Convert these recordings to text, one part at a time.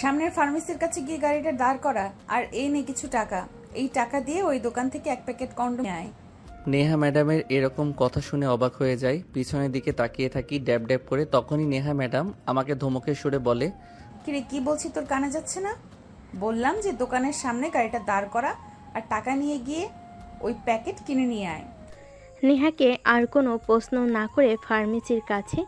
সামনের ফার্মেসির কাছে গিয়ে গাড়িটা দাঁড় করা আর এই নে কিছু টাকা। এই টাকা দিয়ে ওই দোকান থেকে এক প্যাকেট কন্ডম নিয়ে আয়। নেহা ম্যাডামের এরকম কথা শুনে অবাক হয়ে যায়। পিছনের দিকে তাকিয়ে থাকি ড্যাব ড্যাব করে। তখনই নেহা ম্যাডাম আমাকে ধমকের সুরে বলে কিরে কি বলছি তোর কানে যাচ্ছে না? বললাম যে দোকানের সামনে গাড়িটা দাঁড় করা আর টাকা নিয়ে গিয়ে ওই প্যাকেট কিনে নিয়ে আয়। নেহাকে আর কোনো প্রশ্ন না করে ফার্মেসির কাছে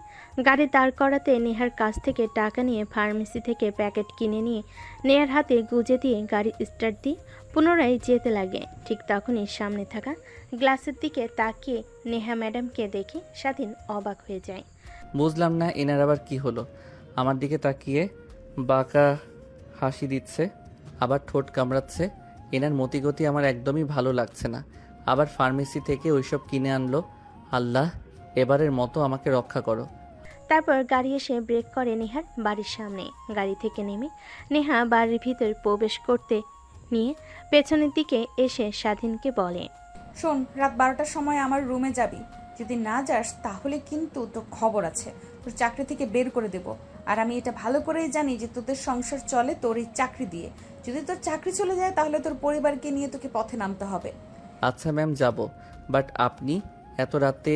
গাড়ি দাঁড় করাতে নেহার কাছ থেকে টাকা নিয়ে ফার্মেসি থেকে প্যাকেট কিনে নিয়ে নেহার হাতে গুজে দিয়ে গাড়ি স্টার্ট দিয়ে পুনরায় যেতে লাগে। ঠিক তখনই সামনে থাকা গ্লাসের দিকে তাকিয়ে নেহা ম্যাডামকে দেখে স্বাধীন অবাক হয়ে যায়। বুঝলাম না, এনার আবার কি হলো? আমার দিকে তাকিয়ে বাঁকা হাসি দিচ্ছে, আবার ঠোঁট কামড়াচ্ছে। এনার মতিগতি আমার একদমই ভালো লাগছে না। আবার ফার্মেসি থেকে ওইসব কিনে আনলো। আল্লাহ এবারের মতো আমাকে রক্ষা করো। তারপর গাড়ি এসে ব্রেক করে নেহার বাড়ির সামনে। গাড়ি থেকে নেমে নেহা বাড়ির ভিতর প্রবেশ করতে নিয়ে পেছনের দিকে এসে স্বাধীনকে বলে শোন রাত বারোটার সময় আমার রুমে যাবি। যদি না যাস তাহলে কিন্তু তোর খবর আছে। তোর চাকরি থেকে বের করে দেব। আর আমি এটা ভালো করেই জানি যে তোদের সংসার চলে তোর এই চাকরি দিয়ে। যদি তোর চাকরি চলে যায় তাহলে তোর পরিবারকে নিয়ে তোকে পথে নামতে হবে। আচ্ছা ম্যাম যাব। বাট আপনি এত রাতে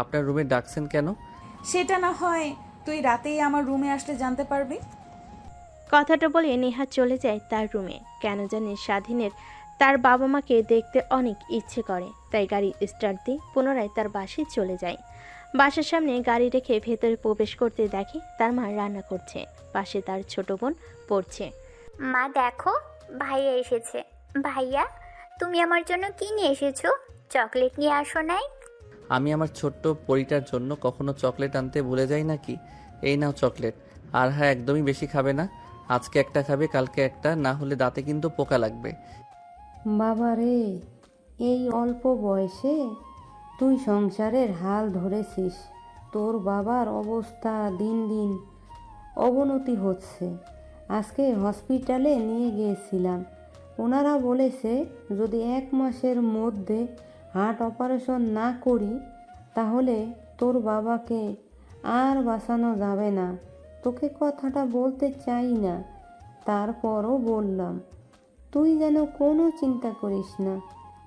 আপনার রুমে ডাকছেন কেন? সেটা না হয় তুই রাতেই আমার রুমে আসলে জানতে পারবি। কথাটা বলে নেহা চলে যায় তার রুমে কেন জানি স্বাধীনের তার বাবা মাকে দেখতে অনেক ইচ্ছে করে তাই গাড়ি স্টার্ট দিয়ে পুনরায় তার বাসে চলে যায়। বাসার সামনে গাড়ি রেখে ভেতরে প্রবেশ করতে দেখে তার মা রান্না করছে। পাশে তার ছোট বোন পড়ছে। মা দেখো ভাইয়া এসেছে। ভাইয়া তুমি আমার জন্য কি নিয়ে এসেছ? চকলেট নিয়ে আসো নাই। আমি আমার ছোট্ট পরিটার জন্য কখনো চকলেট আনতে ভুলে যাই নাকি? এই নাও চকলেট। আর হ্যাঁ একদমই বেশি খাবে না। আজকে একটা খাবে কালকে একটা না হলে দাঁতে কিন্তু পোকা লাগবে। বাবা রে এই অল্প বয়সে তুই সংসারের হাল ধরেছিস। তোর বাবার অবস্থা দিন দিন অবনতি হচ্ছে। আজকে হসপিটালে নিয়ে গিয়েছিলাম। ওনারা বলেছে যদি এক মাসের মধ্যে হার্ট অপারেশন না করি তাহলে তোর বাবাকে আর বাঁচানো যাবে না। তোকে কথাটা বলতে চাই না। তারপরও বললাম তুই যেন কোনো চিন্তা করিস না।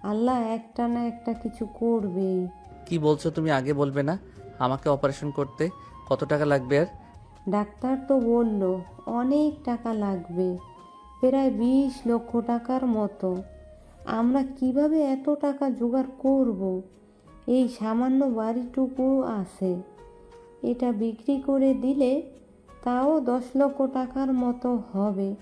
আল্লাহ একটা না একটা কিছু করবেই। কি বলছো তুমি আগে বলবে না? আমাকে অপারেশন করতে কত টাকা লাগবে আর? ডাক্তার তো বলল অনেক টাকা লাগবে। প্রায় বিশ লক্ষ টাকার মতো। আমরা কীভাবে এত টাকা জোগাড় করব? এই সামান্য বাড়িটুকু আছে। এটা বিক্রি করে দিলে তাও দশ লক্ষ টাকার মতো হবে।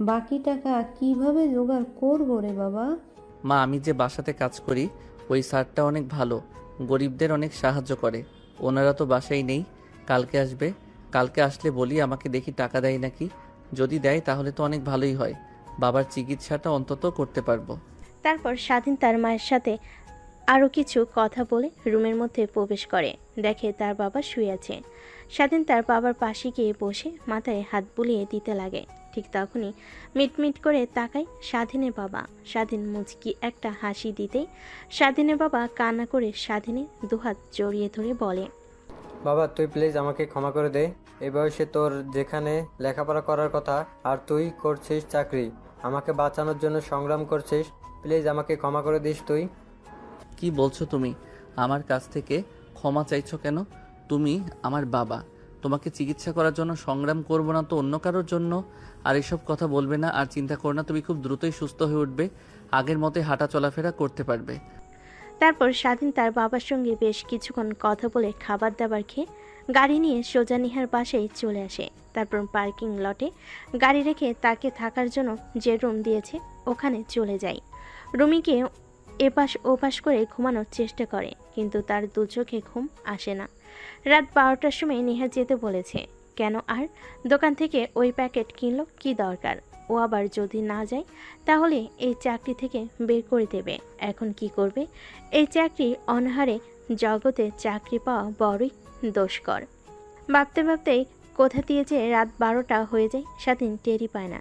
বাকি টাকা কীভাবে জোগাড় করব রে বাবা? মা, আমি যে বাসাতে কাজ করি, ওই স্যারটা অনেক ভালো। গরিবদের অনেক সাহায্য করে। ওনারা তো বাসায় নেই। কালকে আসবে। কালকে আসলে বলি, আমাকে দেখি টাকা দেয় নাকি। যদি দেয় তাহলে তো অনেক ভালোই হয়। বাবার চিকিৎসাটা অন্তত করতে পারব। তারপর স্বাধীন তার মায়ের সাথে আরও কিছু কথা বলে রুমের মধ্যে প্রবেশ করে। দেখে তার বাবা শুয়ে আছে। স্বাধীন তার বাবার পাশে গিয়ে বসে মাথায় হাত বুলিয়ে দিতে লাগে। ঠিক তখনই মিটমিট করে তাকায় স্বাধীনের বাবা। স্বাধীন মুচকি একটা হাসি দিতেই স্বাধীনের বাবা কান্না করে স্বাধীনের দুহাত জড়িয়ে ধরে বলে বাবা, তুই প্লিজ আমাকে ক্ষমা করে দে। এই বয়সে তোর যেখানে লেখাপড়া করার কথা আর তুই করছিস চাকরি, আমাকে বাঁচানোর জন্য সংগ্রাম করছিস প্লিজ আমাকে ক্ষমা করে দিস তুই। কি বলছো তুমি? আমার কাছ থেকে ক্ষমা চাইছো কেন? তুমি আমার বাবা। তোমাকে চিকিৎসা করার জন্য সংগ্রাম করব না তো অন্য কারোর জন্য? আর এসব কথা বলবে না আর চিন্তা করো না, তুমি খুব দ্রুতই সুস্থ হয়ে উঠবে। আগের মতে হাঁটা চলাফেরা করতে পারবে। তারপর স্বাধীন তার বাবার সঙ্গে বেশ কিছুক্ষণ কথা বলে খাবার দাবার খেয়ে গাড়ি নিয়ে সোজা নিহার বাসায় চলে আসে। তারপর পার্কিং লটে গাড়ি রেখে তাকে থাকার জন্য যে রুম দিয়েছে, ওখানে চলে যায়। রুমিকে এপাশ ওপাশ করে ঘুমানোর চেষ্টা করে, কিন্তু তার দু চোখে ঘুম আসে না। রাত বারোটার সময় নেহা যেতে বলেছে, কেন আর? দোকান থেকে ওই প্যাকেট কিনলো, কি দরকার? ও আবার যদি না যায়, তাহলে এই চাকরি থেকে বের করে দেবে। এখন কি করবে? এই চাকরি অনাহারে জগতে চাকরি পাওয়া বড়ই দোষকর। ভাবতে ভাবতেই কোথা দিয়ে যে রাত বারোটা হয়ে যায়, স্বাধীন টেরই পায় না।